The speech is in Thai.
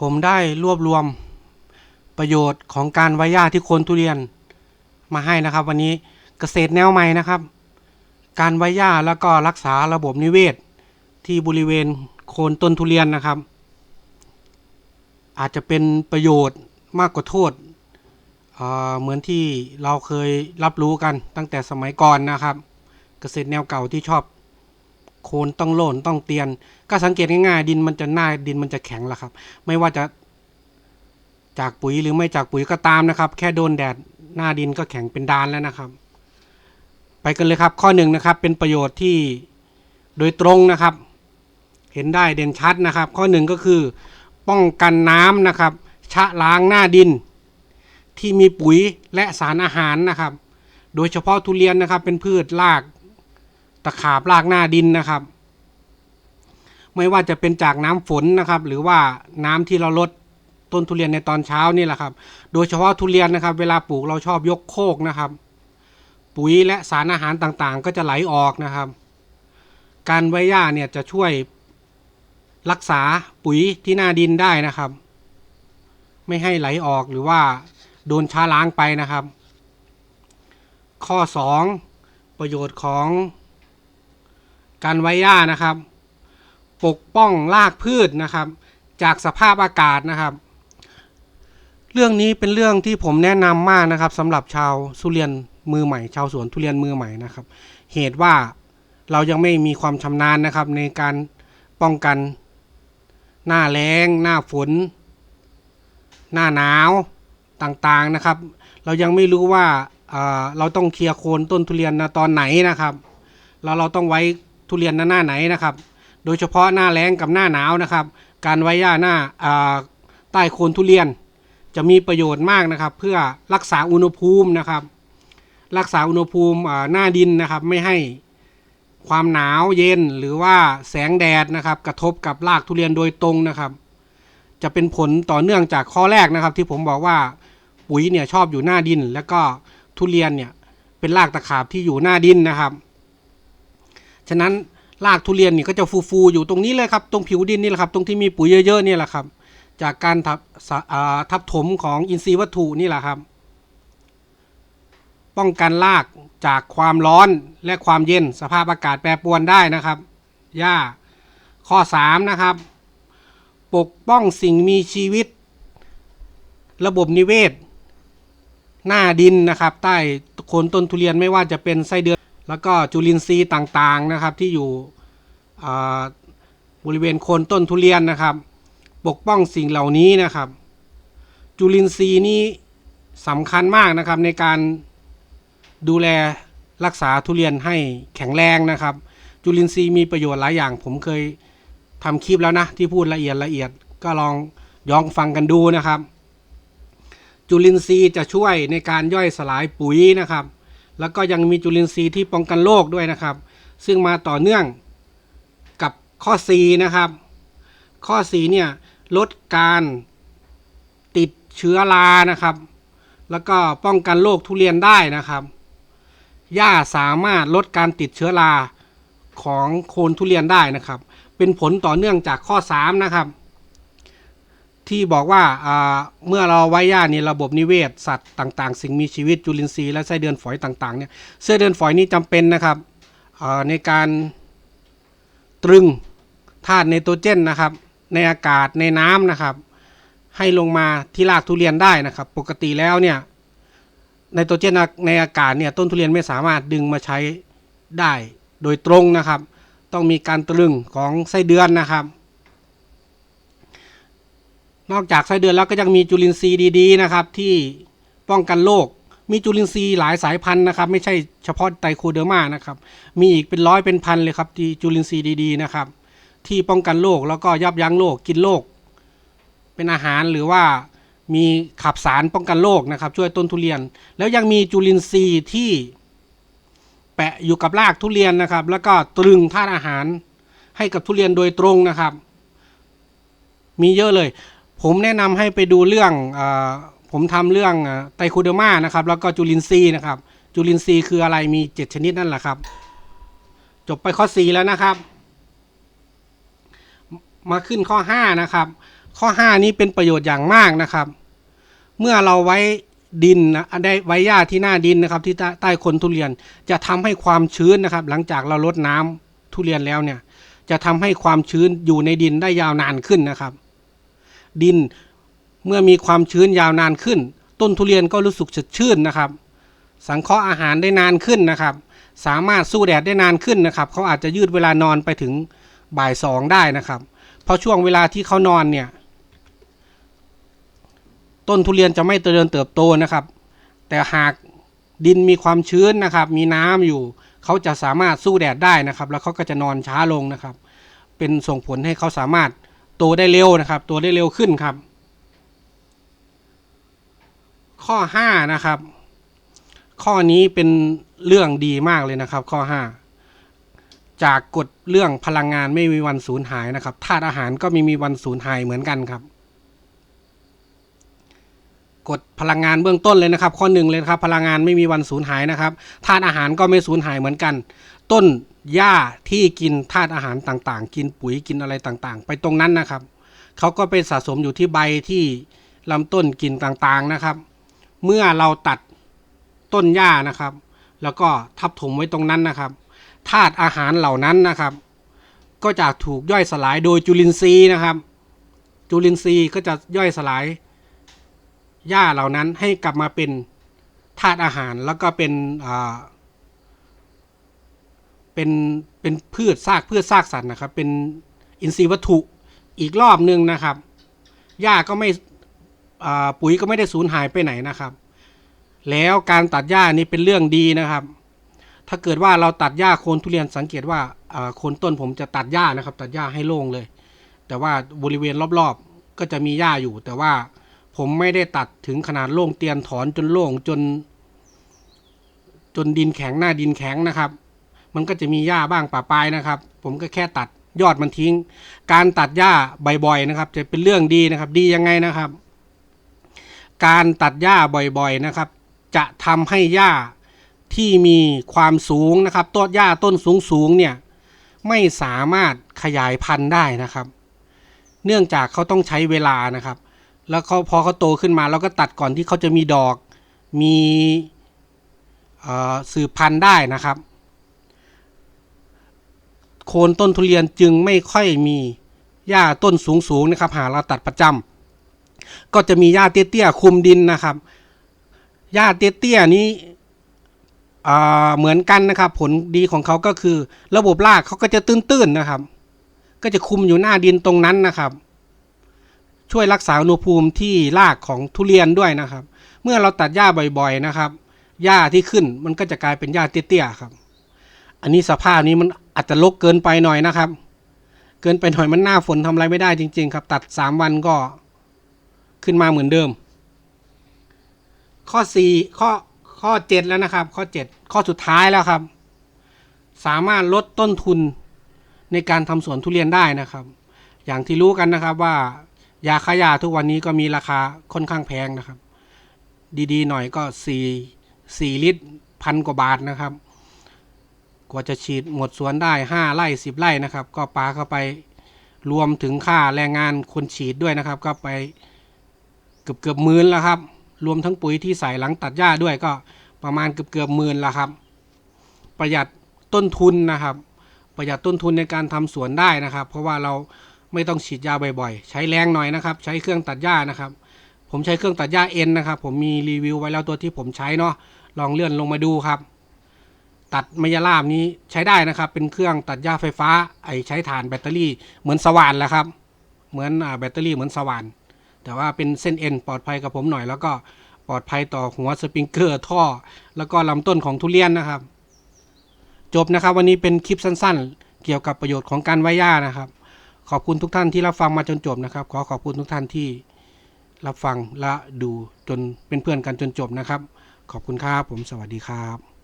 ผมได้รวบรวมประโยชน์ของการไว้หญ้าที่โคนทุเรียนมาให้นะครับ วันนี้เกษตรแนวใหม่นะครับ การไว้หญ้าแล้วก็รักษาระบบนิเวศ ที่บริเวณโคนต้นทุเรียนนะครับ อาจจะเป็นประโยชน์มากกว่าโทษเเหมือนที่เราเคยรับรู้กันตั้งแต่สมัยก่อนนะครับ เกษตรแนวเก่าที่ชอบ โคนต้องโล่นต้องเตียน ก็สังเกตง่ายๆ ดินมันจะหน้าดินมันจะแข็งละครับ ไม่ว่าจะจากปุ๋ยหรือไม่จากปุ๋ยก็ตามนะครับ แค่โดนแดดหน้าดินก็แข็งเป็นดานแล้วนะครับ ไปกันเลยครับ ข้อหนึ่งนะครับ เป็นประโยชน์ที่โดยตรงนะครับ เห็นได้เด่นชัดนะครับ ข้อหนึ่งก็คือ ป้องกันน้ำนะครับ ชะล้างหน้าดิน ที่มีปุ๋ยและสารอาหารนะครับ โดยเฉพาะทุเรียนนะครับ เป็นพืชราก ตะขาบรากหน้าดินนะครับ ไม่ว่าจะเป็นจากน้ำฝนนะครับ หรือว่าน้ำที่เราลดต้นทุเรียนในตอนเช้านี่แหละครับ โดยเฉพาะทุเรียนนะครับ เวลาปลูกเราชอบยกโคกนะครับ ปุ๋ยและสารอาหารต่างๆ ก็จะไหลออกนะครับ การไว้หญ้าเนี่ยจะช่วยรักษาปุ๋ยที่หน้าดินได้นะครับ ไม่ให้ไหลออกหรือว่าโดนช้าล้างไปนะครับ ข้อ 2 ประโยชน์ของ การไว้หญ้านะครับ ปกป้องรากพืชนะครับ จากสภาพอากาศนะครับ เรื่องนี้เป็นเรื่องที่ผมแนะนำมากนะครับสำหรับชาวทุเรียนมือใหม่ ชาวสวนทุเรียนมือใหม่นะครับ เหตุว่าเรายังไม่มีความชำนาญนะครับ ในการป้องกัน หน้าแล้ง หน้าฝน หน้าหนาวต่างๆนะครับ เรายังไม่รู้ว่าเอ่อเราต้องเคลียร์โคนต้นทุเรียนนะตอนไหนนะครับเราเราต้องไว้ ทุเรียนหน้าไหนนะครับ โดยเฉพาะหน้าแล้งกับหน้าหนาวนะครับ การไว้หญ้าหน้าใต้โคนทุเรียน จะมีประโยชน์มากนะครับ เพื่อรักษาอุณหภูมินะครับ รักษาอุณหภูมิอ่าหน้าดินนะครับ ไม่ให้ความหนาวเย็นหรือว่าแสงแดดนะครับ กระทบกับรากทุเรียนโดยตรงนะครับ จะเป็นผลต่อเนื่องจากข้อแรกนะครับ ที่ผมบอกว่าปุ๋ยเนี่ยชอบอยู่หน้าดิน แล้วก็ทุเรียนเนี่ยเป็นรากตะขาบที่อยู่หน้าดินนะครับ ฉะนั้นรากทุเรียนนี่ก็จะฟูๆอยู่ตรงนี้เลยครับ ตรงผิวดินนี่แหละครับ ตรงที่มีปุ๋ยเยอะๆนี่แหละครับ จากการทับทับถมของอินทรีย์วัตถุนี่แหละครับ ป้องกันรากจากความร้อนและความเย็นสภาพอากาศแปรปรวนได้นะครับหญ้าข้อ 3 นะครับ ปกป้องสิ่งมีชีวิต ระบบนิเวศ หน้าดินนะครับ ใต้โคนต้นทุเรียนไม่ว่าจะเป็นไส้เดือน แล้วก็จุลินทรีย์ต่างๆนะครับที่อยู่บริเวณโคนต้นทุเรียนนะครับ ปกป้องสิ่งเหล่านี้นะครับ จุลินทรีย์นี้สำคัญมากนะครับในการดูแลรักษาทุเรียนให้แข็งแรงนะครับ จุลินทรีย์มีประโยชน์หลายอย่าง ผมเคยทำคลิปแล้วนะที่พูดละเอียดละเอียดก็ลองย้อนฟังกันดูนะครับ จุลินทรีย์จะช่วยในการย่อยสลายปุ๋ยนะครับ แล้วก็ยังมีจุลินทรีย์ที่ป้องกันโรคด้วยนะครับ ซึ่งมาต่อเนื่องกับข้อ4นะครับ ข้อ4เนี่ยลดการติดเชื้อรานะครับ แล้วก็ป้องกันโรคทุเรียนได้นะครับหญ้าสามารถลดการติดเชื้อราของโคนทุเรียนได้นะครับ เป็นผลต่อเนื่องจากข้อ 3 นะครับ ที่บอกว่าเมื่อเราไว้หญ้านี่ระบบนิเวศ สัตว์ต่าง ๆ สิ่งมีชีวิตจุลินทรีย์และไส้เดือนฝอยต่างๆเนี่ยไส้เดือนฝอยนี่จำเป็นนะครับในการตรึงธาตุไนโตรเจนนะครับ ในอากาศในน้ำนะครับ ให้ลงมาที่รากทุเรียนได้นะครับ ปกติแล้วเนี่ยไนโตรเจนในอากาศเนี่ยต้นทุเรียนไม่สามารถดึงมาใช้ได้โดยตรงนะครับ ต้องมีการตรึงของไส้เดือนนะครับ นอกจากไส้เดือนแล้วก็ยังมีจุลินทรีย์ดีๆนะครับ ที่ป้องกันโรคมีจุลินทรีย์หลายสายพันธุ์นะครับ ไม่ใช่เฉพาะไตโคเดอร์มานะครับ มีอีกเป็นร้อยเป็นพันเลยครับที่จุลินทรีย์ดีๆนะครับ ที่ป้องกันโรคแล้วก็ยับยั้งโรคกินโรคเป็นอาหารหรือว่ามีขับสารป้องกันโรคนะครับ ช่วยต้นทุเรียน แล้วยังมีจุลินทรีย์ที่แปะอยู่กับรากทุเรียนนะครับ แล้วก็ตรึงธาตุอาหารให้กับทุเรียนโดยตรงนะครับ มีเยอะเลย ผมแนะนำให้ไปดูเรื่องอผมทำเรื่องไตรโคเดอร์มานะครับ แล้วก็จุลินทรีย์นะครับ จุลินทรีย์คืออะไรมีเจ็ดชนิดนั่นแหละครับ จบไปข้อสี่แล้วนะครับ มาขึ้นข้อห้านะครับ ข้อ 5 นี้เป็นประโยชน์อย่างมากนะครับ เมื่อเราไว้ดินนะได้ไว้หญ้าที่หน้าดินนะครับ ที่ใต้ใต้คนทุเรียนจะทำให้ความชื้นนะครับ หลังจากเราลดน้ำทุเรียนแล้วเนี่ย จะทำให้ความชื้นอยู่ในดินได้ยาวนานขึ้นนะครับ ดิน เมื่อมีความชื้นยาวนานขึ้น ต้นทุเรียนก็รู้สึกสดชื่นนะครับ สังเคราะห์อาหารได้นานขึ้นนะครับ สามารถสู้แดดได้นานขึ้นนะครับ เขาอาจจะยืดเวลานอนไปถึงบ่ายสองได้นะครับเพราะช่วงเวลาที่เขานอนเนี่ยต้นทุเรียนจะไม่เจริญเติบโตนะครับ แต่หากดินมีความชื้นนะครับ มีน้ำอยู่ เขาจะสามารถสู้แดดได้นะครับ แล้วเขาก็จะนอนช้าลงนะครับ เป็นส่งผลให้เขาสามารถ โตได้เร็วนะครับ โตได้เร็วขึ้นครับ ข้อ5นะครับ ข้อนี้เป็นเรื่องดีมากเลยนะครับ ข้อ 5 จากกฎเรื่องพลังงานไม่มีวันสูญหายนะครับธาตุอาหารก็ไม่มีวันสูญหายเหมือนกันครับกฎพลังงานเบื้องต้นเลยนะครับ ข้อหนึ่งเลยครับ พลังงานไม่มีวันสูญหายนะครับธาตุอาหารก็ไม่สูญหายเหมือนกัน ต้น หญ้าที่กินธาตุอาหารต่างๆ กินปุ๋ยกินอะไรต่างๆ ไปตรงนั้นนะครับ เขาก็ไปสะสมอยู่ที่ใบที่ลำต้นกินต่างๆนะครับ เมื่อเราตัดต้นหญ้านะครับ แล้วก็ทับถมไว้ตรงนั้นนะครับธาตุอาหารเหล่านั้นนะครับ ก็จะถูกย่อยสลายโดยจุลินทรีย์นะครับ จุลินทรีย์ก็จะย่อยสลายหญ้าเหล่านั้นให้กลับมาเป็นธาตุอาหารแล้วก็เป็นอ่า เป็นเป็นพืชซากพืชซากสัตว์นะครับ เป็นอินทรีย์วัตถุอีกรอบหนึ่งนะครับหญ้าก็ไม่ปุ๋ยก็ไม่ได้สูญหายไปไหนนะครับ แล้วการตัดหญ้านี่เป็นเรื่องดีนะครับ ถ้าเกิดว่าเราตัดหญ้าโคนทุเรียนสังเกตว่าโคนต้นผมจะตัดหญ้านะครับ ตัดหญ้าให้โล่งเลย แต่ว่าบริเวณรอบๆก็จะมีหญ้าอยู่ แต่ว่าผมไม่ได้ตัดถึงขนาดโล่งเตียนถอนจนโล่งจน จนดินแข็งหน้าดินแข็งนะครับ มันก็จะมีหญ้าบ้างป่าปลายนะครับ ผมก็แค่ตัดยอดมันทิ้ง การตัดหญ้าบ่อยๆนะครับ จะเป็นเรื่องดีนะครับ ดียังไงนะครับ การตัดหญ้าบ่อยๆนะครับ จะทำให้หญ้าที่มีความสูงนะครับ ต้นหญ้าต้นสูงๆเนี่ยไม่สามารถขยายพันธุ์ได้นะครับ เนื่องจากเขาต้องใช้เวลานะครับ แล้วเขาพอเขาโตขึ้นมาเราก็ตัดก่อนที่เขาจะมีดอก มีสืบพันธุ์ได้นะครับ โคนต้นทุเรียนจึงไม่ค่อยมีหญ้าต้นสูงๆนะครับ หาเราตัดประจำก็จะมีหญ้าเตี้ยๆคุมดินนะครับหญ้าเตี้ยๆนี้เหมือนกันนะครับ ผลดีของเขาก็คือ ระบบรากเขาก็จะตื้นๆนะครับ ก็จะคุมอยู่หน้าดินตรงนั้นนะครับ ช่วยรักษาอุณหภูมิที่รากของทุเรียนด้วยนะครับ เมื่อเราตัดหญ้าบ่อย ๆนะครับหญ้าที่ขึ้นมันก็จะกลายเป็นหญ้าเตี้ยๆครับ อันนี้สภาพนี้มัน อาจจะลกเกินไปหน่อยนะครับ เกินไปหน่อยมันหน้าฝนทำอะไรไม่ได้จริง ๆ ครับ ตัดสามวันก็ขึ้นมาเหมือนเดิม ข้อสี่ข้อข้อเจ็ดแล้วนะครับ ข้อเจ็ดข้อสุดท้ายแล้วครับ สามารถลดต้นทุนในการทำสวนทุเรียนได้นะครับ อย่างที่รู้กันนะครับว่ายาฆ่าหญ้าทุกวันนี้ก็มีราคาค่อนข้างแพงนะครับ ดีๆ หน่อยก็สี่สี่ลิตรพันกว่าบาทนะครับ กว่าจะฉีดหมดสวนได้ห้าไร่สิบไร่นะครับ ก็ปาเข้าไปรวมถึงค่าแรงงานคนฉีดด้วยนะครับ ก็ไปเกือบเกือบหมื่นแล้วครับ รวมทั้งปุ๋ยที่ใส่หลังตัดหญ้าด้วยก็ประมาณเกือบเกือบหมื่นแล้วครับ ประหยัดต้นทุนนะครับ ประหยัดต้นทุนในการทำสวนได้นะครับ เพราะว่าเราไม่ต้องฉีดยาบ่อยๆ ใช้แรงหน่อยนะครับ ใช้เครื่องตัดหญ้านะครับ ผมใช้เครื่องตัดหญ้าเอ็นนะครับ ผมมีรีวิวไว้แล้วตัวที่ผมใช้เนาะลองเลื่อนลงมาดูครับ ตัดไมยาลาบนี้ใช้ได้นะครับ เป็นเครื่องตัดหญ้าไฟฟ้า ไอใช้ถ่านแบตเตอรี่เหมือนสว่านแหละครับ เหมือนอแบตเตอรี่เหมือนสว่าน แต่ว่าเป็นเส้นเอ็นปลอดภัยกับผมหน่อย แล้วก็ปลอดภัยต่อหัวสปริงเกอร์ท่อ แล้วก็ลำต้นของทุเรียนนะครับ จบนะครับ วันนี้เป็นคลิปสั้นๆ เกี่ยวกับประโยชน์ของการไว้หญ้านะครับ ขอบคุณทุกท่านที่รับฟังมาจนจบนะครับ ขอขอบคุณทุกท่านที่รับฟังและดูจนเป็นเพื่อนกันจนจบนะครับ ขอบคุณครับผมสวัสดีครับ